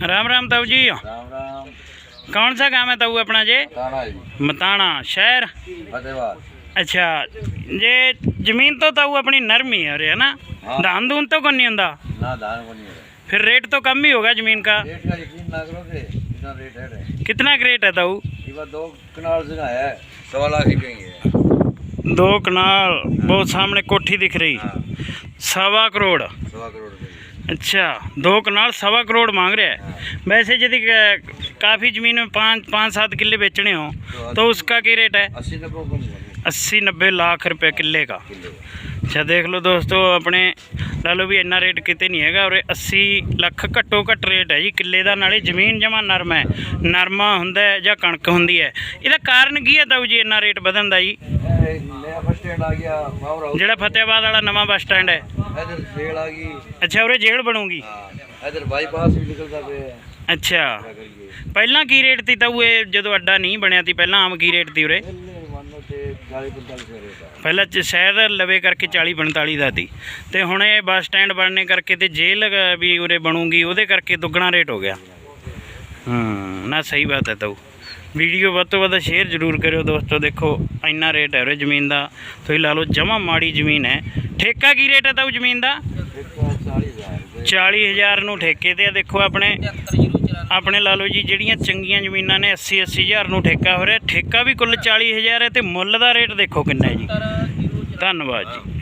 राम राम ताऊ जी राम राम कौन सा गांव है ताऊ अपना जे मताना शहर अच्छा जे जमीन तो ताऊ अपनी नरम ही है ना हाँ। धान धून तो कौन नहीं होता ना धान को नहीं फिर रेट तो कम ही होगा जमीन का रेट का यकीन ना करोगे कितना रेट है कितना रेट है ताऊ दो कनाल से ना है सवा लाख ही दो कनाल बहुत सामने कोठी दिख रही सवा करोड़ सवा करोड़ अच्छा दो कनाल सवा करोड़ मांग रहे हैं वैसे यदि क- काफ़ी ज़मीन में पाँच पाँच सात किले बेचने हो तो उसका क्या रेट है अस्सी नब्बे कम होगी अस्सी नब्बे लाख रुपए किले का किलो ਅੱਛਾ ਦੇਖ ਲਓ ਦੋਸਤੋ ਆਪਣੇ ਲਾ ਲਓ ਵੀ ਇੰਨਾ ਰੇਟ ਕਿਤੇ ਨਹੀਂ ਹੈਗਾ ਔਰ 80 ਲੱਖ ਘੱਟੋ ਘੱਟ ਰੇਟ ਹੈ ਜੀ ਕਿੱਲੇ ਦਾ ਨਾਲੇ ਜ਼ਮੀਨ ਜਮਾ ਨਰਮ ਹੈ ਨਰਮਾ ਹੁੰਦਾ ਹੈ ਜਾਂ ਕਣਕ ਹੁੰਦੀ ਹੈ ਇਹਦਾ ਕਾਰਨ ਕੀ ਹੈ ਤਾਊ ਜੀ ਇੰਨਾ ਰੇਟ ਵਧਣ ਦਾ ਜੀ ए, नया बस स्टैंड आ गया पावर हाउस ਜਿਹੜਾ ਫਤਿਆਬਾਦ ਵਾਲਾ ਨਵਾਂ ਬੱਸ ਸਟੈਂਡ ਹੈ ਇਧਰ ਜੇਲ ਆ ਗਈ। ਅੱਛਾ ਉਰੇ ਜੇਲ ਬਣੂਗੀ? ਹਾਂ ਇਧਰ ਬਾਈਪਾਸ ਵੀ ਨਿਕਲਦਾ ਪਿਆ ਅੱਛਾ। ਪਹਿਲਾਂ ਕੀ ਰੇਟ ਤੀ ਤਾਂ ਉਹ ਜਦੋਂ ਅੱਡਾ ਨਹੀਂ ਬਣਿਆ ਤੀ ਪਹਿਲਾਂ ਆਮ ਕੀ ਰੇਟ ਤੀ ਉਰੇ? ਪਹਿਲਾਂ ਸ਼ਹਿਰ ਲਵੇ ਕਰਕੇ 40 45 ਦਾ ਸੀ ਤੇ ਹੁਣ ਇਹ ਬੱਸ ਸਟੈਂਡ ਬਣਨੇ ਕਰਕੇ ਤੇ ਜੇਲ ਵੀ ਉਰੇ ਬਣੂਗੀ ਉਹਦੇ ਕਰਕੇ ਦੁੱਗਣਾ ਰੇਟ ਹੋ ਗਿਆ। ਹੂੰ ਨਾ ਸਹੀ ਬਾਤ ਹੈ ਤਾਊ ਵੀਡੀਓ ਵੱਧ ਤੋਂ ਵੱਧ ਸ਼ੇਅਰ ਜ਼ਰੂਰ ਕਰਿਓ ਦੋਸਤੋ। ਦੇਖੋ, ਇੰਨਾ ਰੇਟ ਹੈ ਉਰੇ ਜ਼ਮੀਨ ਦਾ। ਤੁਸੀਂ ਲਾ ਲਓ, ਜਮਾ ਮਾੜੀ ਜ਼ਮੀਨ ਹੈ। ਠੇਕਾ ਕੀ ਰੇਟ ਹੈ ਤਾਂ ਉਹ ਜ਼ਮੀਨ ਦਾ? 40000 ਨੂੰ ਠੇਕੇ ਤੇ ਆ। ਦੇਖੋ ਆਪਣੇ ਆਪਣੇ ਲਾ ਲਓ ਜੀ, ਜਿਹੜੀਆਂ ਚੰਗੀਆਂ ਜ਼ਮੀਨਾਂ ਨੇ 80 80000 ਨੂੰ ਠੇਕਾ ਹੋ ਰਿਹਾ। ਠੇਕਾ ਵੀ ਕੁੱਲ 40000 ਹੈ ਤੇ ਮੁੱਲ ਦਾ ਰੇਟ ਦੇਖੋ ਕਿੰਨਾ ਹੈ ਜੀ। ਧੰਨਵਾਦ ਜੀ।